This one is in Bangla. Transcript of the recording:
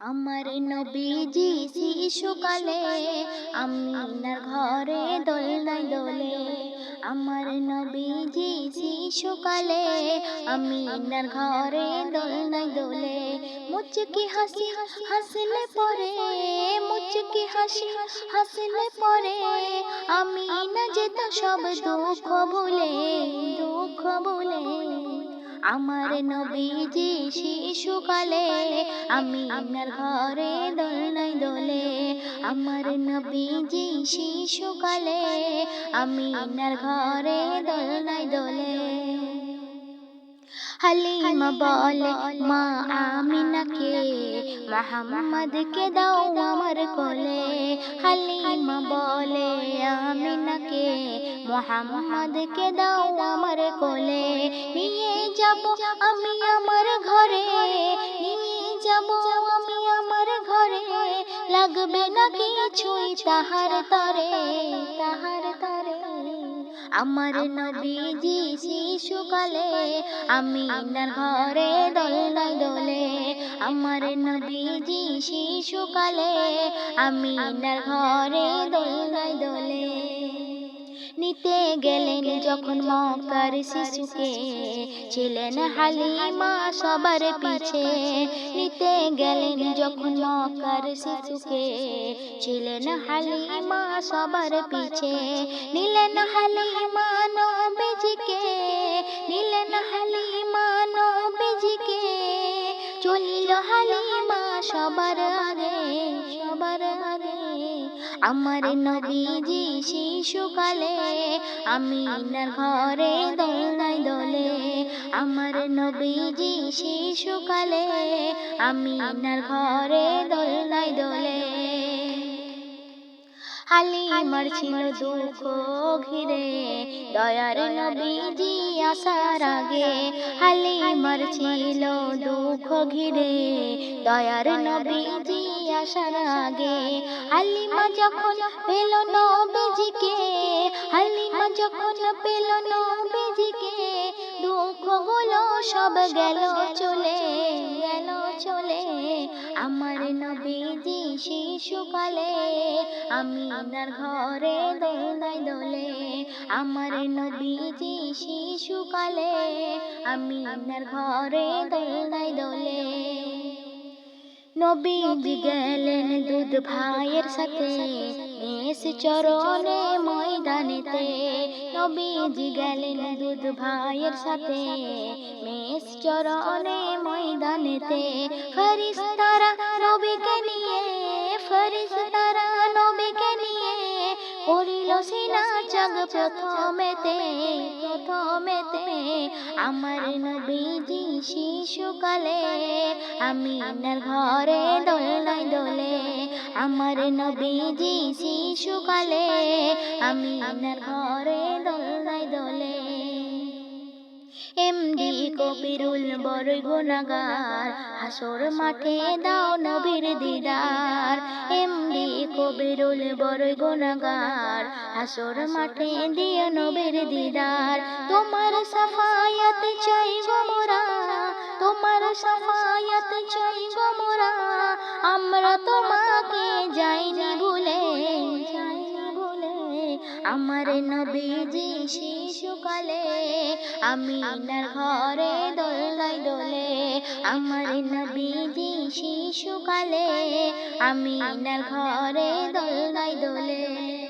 আমার নবীজি শিশুকালে আমিনার ঘরে দোলনাই দোলে। আমার নবীজি শিশুকালে আমিনার ঘরে দোলনাই দোলে। মুচকি হাসি হাসলে পরে মুচকি হাসি হাসলে পরে। আমি না যেত সব দুঃখ ভুলে দুঃখ ভুলে। আমার নবীজি শিশুকালে আমি আপনার ঘরে দোলনাই দোলে। আমার নবীজি শিশুকালে আমি আপনার ঘরে দোলনাই দোলে। হালিমা বলে মা আমিনাকে মোহাম্মদকে দাও আমার কোলে। হালিমা বলে আমিনাকে মোহাম্মদকে দাও আমার কোলে। নিয়ে যাব আমি আমার ঘরে। নিয়ে যাব আমি আমার ঘরে। লাগবে না কিছুই তাহার তরে তাহার তরে। আমার নবীজি শিশুকালে আমি ইনার ঘরে দোলনাই দোলে আমার নবীজি শিশুকালে আমি ইনার ঘরে দোলনাই দোলে। নিতে গেলেন যখন মক্কার শিশুকে ছিলেন হালিমা সবার পিছে। নিতে গেলেন যখন মক্কার শিশুকে ছিলেন হালিমা সবার পিছে। নিলেন হালিমা নবীজিকে, নিলেন হালিমা নবীজিকে। চলিল হালিমা সবার আগে সবার আমার নবীজি শিশুকালে আমি ইনার ঘরে দোলনাই দোলে। আমার নবীজি শিশুকালে আমি ইনার ঘরে দোলনাই দোলে। হালিমার ছিল দুঃখ ঘিরে। দয়ার নবীজি আসার আগে হালিমার ছিল দুঃখ ঘিরে। দয়ার নবীজি আসার আগে হালিমা যখন পেল নবীজিকে হালিমা যখন পেল নবীজিকে দুঃখগুলো সব গেল চলে গেল চলে। আমার নবীজি শিশুকালে আমি ইনার ঘরে দোলাই দোলে, আমার নবীজি শিশুকালে আমি ইনার ঘরে দোলাই দোলে। নবীজি গেলেন দুধ ভাইয়ের সাথে মেষ চরণে ময়দানেতে। নবীজি গেলেন দুধ ভাইয়ের সাথে মেষ চরণে ময়দানেতে। ফরিস্তারা নবীকে সিনা জগ প্রথমেতে প্রথমেতে। আমার নবীজি শিশুকালে আমি ঘরে দোলাই দোলে। আমার নবীজি শিশুকালে আমি ঘরে দোলাই দোলে। এমডি কবিরুল বড়ই গুণাগার, হাসর মাঠে দাও নবীর দিদার। এমডি কবিরুল বড়ই গুণাগার, হাসর মাঠে দিও নবীর দিদার। তোমার সাফায়াত চাই গো মোরা, তোমার সাফায়াত চাই গো মোরা। আমরা তোমাকে যাইনি ভুলে যাইনি ভুলে। আমার নবীজি শিশুকালে আমি আপনার ঘরে দোলাই দোলে আমার নবীজি শিশুকালে আমি আপনার ঘরে দোলাই দোলে।